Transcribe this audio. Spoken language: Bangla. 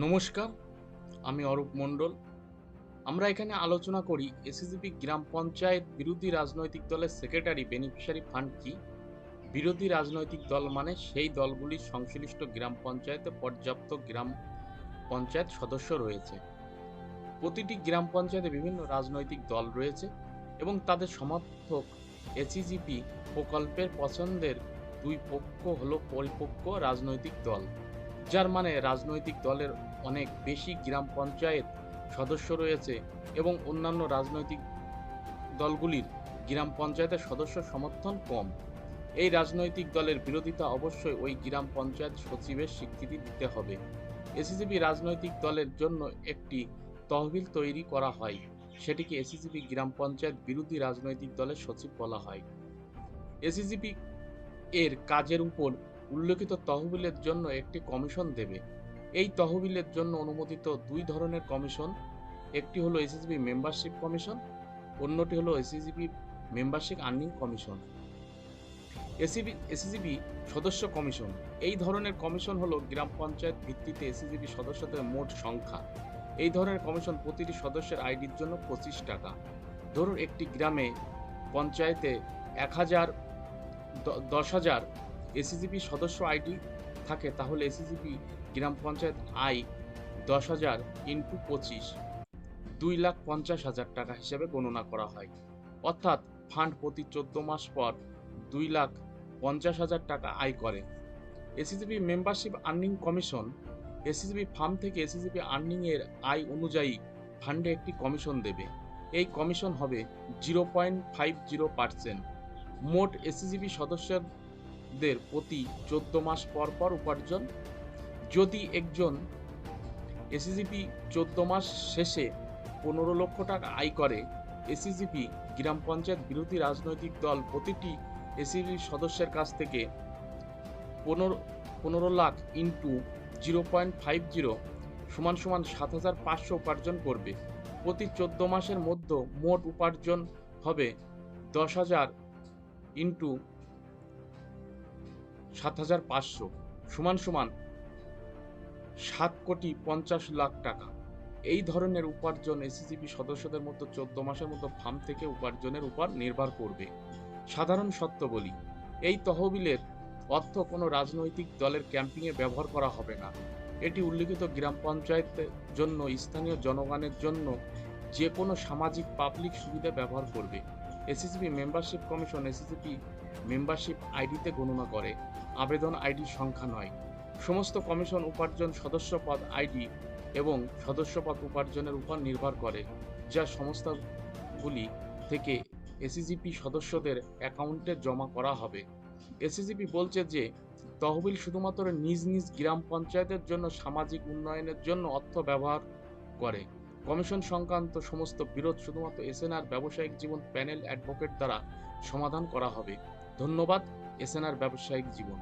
নমস্কার, আমি অরূপ মণ্ডল। আমরা এখানে আলোচনা করি এসএসবি গ্রাম পঞ্চায়েত বিরোধী রাজনৈতিক দলের সেক্রেটারি বেনিফিশিয়ারি ফান্ড কি? বিরোধী রাজনৈতিক দল মানে সেই দলগুলির সংশ্লিষ্ট গ্রাম পঞ্চায়েতে পর্যাপ্ত গ্রাম পঞ্চায়েত সদস্য রয়েছে। প্রতিটি গ্রাম পঞ্চায়েতে বিভিন্ন রাজনৈতিক দল রয়েছে এবং তাদের সমর্থক এসিজিপি প্রকল্পের পছন্দের দুই পক্ষ হলো পরিপক্ক রাজনৈতিক দল। যার মানে রাজনৈতিক দলের অনেক বেশি গ্রাম পঞ্চায়েত সদস্য রয়েছে এবং অন্যান্য রাজনৈতিক দলগুলির গ্রাম পঞ্চায়েতের সদস্য সমর্থন কম। এই রাজনৈতিক দলের বিরোধিতা অবশ্যই ওই গ্রাম পঞ্চায়েত সচিবের স্বীকৃতি দিতে হবে। এসিসিবি রাজনৈতিক দলের জন্য একটি তহবিল তৈরি করা হয়। সেটিকে এসিসিবি গ্রাম পঞ্চায়েত বিরোধী রাজনৈতিক দলের সচিব বলা হয়। এসিজিপি এর কাজের উপর উল্লেখিত তহবিলের জন্য একটি কমিশন দেবে। এই তহবিলের জন্য অনুমোদিত দুই ধরনের কমিশন, একটি হলো এসএসবি মেম্বারশিপ কমিশন অন্যটি হলো SSB membership earning commission ACB SSB সদস্য কমিশন, এই ধরনের কমিশন হলো গ্রাম পঞ্চায়েত ভিত্তিতে এসএসবি সদস্যদের মোট সংখ্যা। এই ধরনের কমিশন প্রতিটি সদস্যের আইডির জন্য পঁচিশ টাকা। ধরুন একটি গ্রামে পঞ্চায়েতে এক হাজার দশ হাজার এসিজিপি সদস্য আইডি থাকে, তাহলে এসিজিপি গ্রাম পঞ্চায়েত আই দশ হাজার ইন্টু পঁচিশ, দুই লাখ পঞ্চাশ হাজার টাকা হিসেবে গণনা করা হয়। অর্থাৎ ফান্ড প্রতি চোদ্দ মাস পর দুই লাখ পঞ্চাশ হাজার টাকা আয় করে। ACGP membership earning commission ACGB firm থেকে এসিজিবি আর্নিং এর আয় অনুযায়ী ফান্ডে একটি কমিশন দেবে। এই কমিশন হবে zero point five zero percent. মোট এসিজিবি সদস্যদের প্রতি চোদ্দ মাস পর পর উপার্জন। যদি একজন এসিজিপি চোদ্দ মাস শেষে পনেরো লক্ষ টাকা আয় করে এসিজিপি গ্রাম পঞ্চায়েত বিরোধী রাজনৈতিক দল প্রতিটি এসিবি সদস্যের কাছ থেকে পনেরো পনেরো lakh into zero point five zero সমান সমান সাত হাজার পাঁচশো উপার্জন করবে। প্রতি চোদ্দ মাসের মধ্যে মোট উপার্জন হবে দশ হাজার ইন্টু সাত হাজার পাঁচশো, সমান সমান সাত কোটি পঞ্চাশ লাখ টাকা। এই ধরনের উপার্জন এসিজিপি সদস্যদের মতো চোদ্দ মাসের মতো ফার্ম থেকে উপার্জনের উপর নির্ভর করবে। সাধারণ সত্য বলি, এই তহবিলের অর্থ কোনো রাজনৈতিক দলের ক্যাম্পিংয়ে ব্যবহার করা হবে না। এটি উল্লিখিত গ্রাম পঞ্চায়েতের জন্য, স্থানীয় জনগণের জন্য যে কোনো সামাজিক পাবলিক সুবিধা ব্যবহার করবে। ACCP membership commission, ACCP membership আইডিতে গণনা করে। আবেদন আইডির সংখ্যা নয়। সমস্ত কমিশন উপার্জন সদস্যপদ আইডি এবং সদস্যপদ উপার্জনের উপর নির্ভর করে, যা সংস্থাগুলি থেকে এসিজিপি সদস্যদের অ্যাকাউন্টে জমা করা হবে। এসিজিপি বলছে যে, তহবিল শুধুমাত্র নিজ নিজ গ্রাম পঞ্চায়েতের জন্য সামাজিক উন্নয়নের জন্য অর্থ ব্যবহার করে। কমিশন সংক্রান্ত সমস্ত বিরোধ শুধুমাত্র এসএনআর ব্যবসায়িক জীবন প্যানেল অ্যাডভোকেট দ্বারা সমাধান করা হবে। ধন্যবাদ এসএনআর ব্যবসায়িক জীবন।